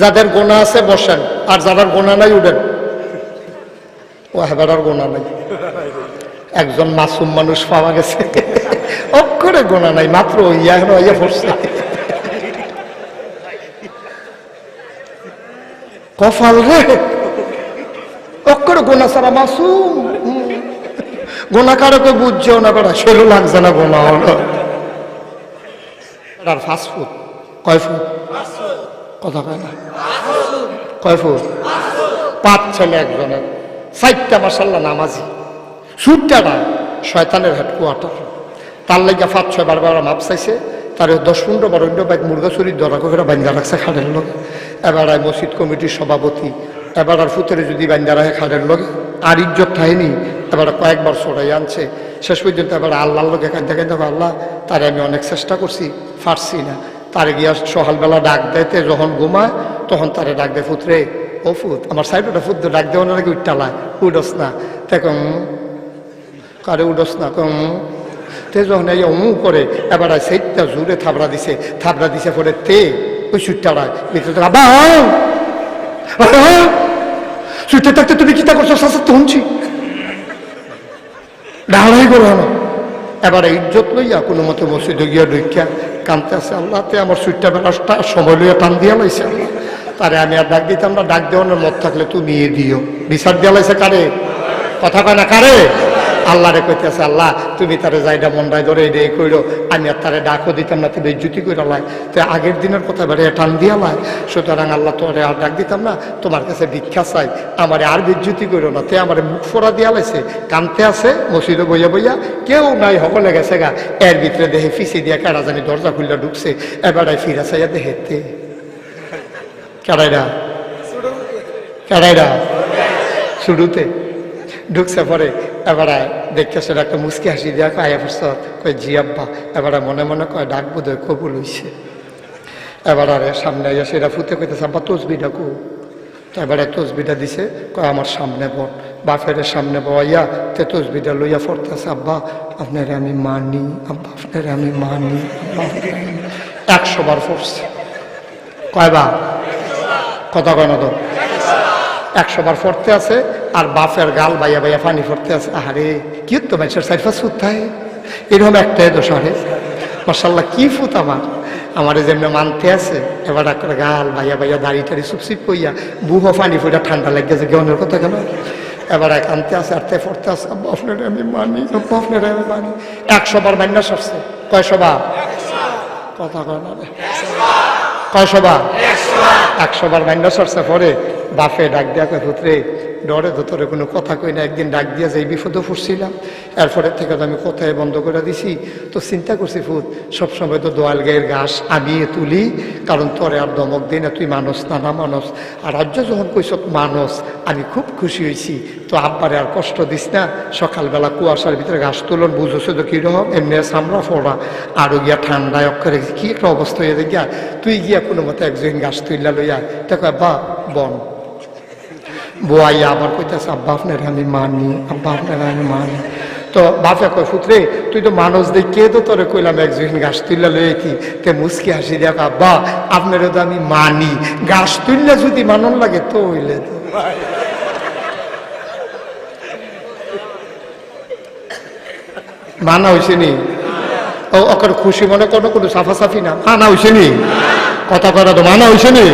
যাদের গোনা আছে বসেন, আর যাদের গোনা নাই উঠেন। ও হেবার গোনা নাই। একজন মাসুম মানুষ পাওয়া গেছে। অক্ষরে গোনা নাই, মাত্র ইয়া কফাল রে। অক্ষরে গোনা সারা মাসুম। গোনা কারকে বুঝছেও না বেড়া, সেরও লাগছে না গোনা হলো। আর ফাস্ট ফুড কয় ফুট কথা কয় না? কয় ফুট? পাঁচ ছেলে একজনের। চারটা মাসাল্লাহ নামাজি। সুরটাটা শয়তানের হেডকোয়ার্টার তার লাগে পাঁচ, ছয় বার বার মাপ চাইছে। তার দশ পনেরো বার অন্য বাইক মুরগা চুরির দরা করে বান্ধা রাখছে খাড়ের লোক এবার মসজিদ কমিটির সভাপতি। এবার আর ফুতেরে যদি বান্ধা রাখে খাড়ের লোক আর ইজ্জত থাইনি। এবার কয়েকবার সরাই আনছে। শেষ পর্যন্ত এবার আল্লাহর লোকে কান্দে কান্দে আল্লাহ, তারে আমি অনেক চেষ্টা করছি, পারছি না। তারে গিয়া সকালবেলা ডাক দেয়তে যখন ঘুমায়, তখন তারে ডাক দেয়, ফুতরে, ও ফুত, আমার সাইডটা ফুত, ডাক দেওয়া নাকি উঠটালায় উডস না। দেখুন কারে উডস না? কম, তে যখন এই অমু করে, এবার সেইটা জুড়ে থাবড়া দিছে থাবড়া দিছে পরে তে, ওই সুটটাড়ায় ভিতরে আবা থাকতে তুমি কিতা করছ? শাসা তুমছি ডাড়াই করো এবারে ইজ্জত লইয়া কোনো মতো মসজিদে গিয়া ঢুকিয়া কানতে আছে আল্লাহ তে আমার সুইটটা বেলাসটা সময় লইয়া টান দিয়া লাইছে। তারে আমি আর ডাক দিতাম না, ডাক দেওয়ানোর মত থাকলে তুমি দিও। বিচার দিয়া লাইছে কারে? কথা কয় না, কারে? আল্লাহ রে কইতেছে আল্লাহ তুমি তারে যাইডা মন্ডায় ধরে এই কইরো আমি আর তারে ডাকও দিতাম না তুমি বেজ্জুতি কইরা লাই। তো আগের দিনের কথা বেড়ে টান দিয়া লাই। সুতরাং আল্লাহ তোরে আর ডাক দিতাম না তোমার কাছে ভিক্ষা চাই। আমারে আর বিজ্জুতি করো না। তে আমার মুখ ফোড়া দিয়া লাইছে কানতে আছে মসজিদে বইয়া বইয়া কেউ নাই সকলে গেছে গা। এর ভিতরে দেহে ফিসি দিয়া কেডা জানি দরজা খুললা ঢুকছে এবারে ফিরা চাইয়া দেহেতে কেডাইরা কেডাইরা শুরুতে ঢুকছে পরে। এবারে দেখতে সেটা একটা মুসকি হাসি দিয়া কয় পড়ছ কয়, জি আব্বা। এবারে মনে মনে কয়, ডাক বোধ হয় কবুল হইছে। এবার সামনে আইয়া সেটা ফুতে কইতেছে, আব্বা তসবিটা কো। এবারে তসবিটা দিছে, কয়, আমার সামনে বট বাপের সামনে বইয়া তে তসবিটা লইয়া পড়তেছে আব্বা, আপনার আমি মানি, আব্বা, আপনার আমি মানি। একশো বার পড়ছে কয়বার? কথা কয় না তো? একশো বার পড়তে আছে আর বাপের গাল বাইয়া বাইয়া পানি পড়তে আছে। আহারে কি তো মানুষের সাইড ফাস থাকে এরকম একটাই দোষ আরে। মাসাল্লাহ কি ফুট আমার? আমার যেমনি মানতে আছে এবার করে গাল বাইয়া বাইয়া দাড়ি টাড়ি সুপসিপ কইয়া বুহ পানি ফুটা ঠান্ডা লাগিয়েছে গেনের কথা কেন? এবার এক আনতে আছে আর তে পড়তে আছে আপনার আমি মানি আপনার আমি মানি। একশো বার মান্না সরছে। কয়শো বার কথা কয় না রে। একশোবার বার একশো বার মাইন্ডা সরছে পরে বাফে ডাক দেয়া কয় পুত্রে ডরে ধরে কোনো কথা কই না, একদিন ডাক দিয়া যে এই বিপদে ফুটছিলাম এরপরে থেকে তো আমি কোথায় বন্ধ করে দিছি। তো চিন্তা করছি, ফুত, সবসময় তো দোয়াল গায়ের ঘাস আমি তুলি, কারণ তোরে আর দমক দিই না, তুই মানুষ না না মানুষ। আর রাজ্য যখন কইস মানুষ, আমি খুব খুশি হয়েছি তো আব্বারে আর কষ্ট দিস না, সকালবেলা কুয়াশার ভিতরে ঘাস তুলন, বুঝেছ তো কীরকম এমনি সামরা ফোড়া আরও গিয়া ঠান্ডায় অক্ষরে কি একটা অবস্থা হয়ে গিয়া, তুই গিয়া কোনো মতো একজন গাছ তুইলা লইয়া দেখো বা, বন। বোয়াইয়া আবার কইতেছে, আব্বা, আপনার আমি মানি, আব্বা, আপনার আমি মানি। তো বাপে কয় পুত্রে তুই তো মানুষ দেখে তো তোরে কইলাম একজন গাছ তুললা লইয়া কি তে মুসকি হাসি দেখ, আব্বা, আপনারও তো আমি মানি। গাছ তুললে যদি মানন লাগে, তো হইলে তো। মানা হয়েছে নি? ওকে খুশি মনে কোনো কোনো সাফাসাফি না। মানা হয়েছে নি? কথা কথা তো, মানা হয়েছে নি?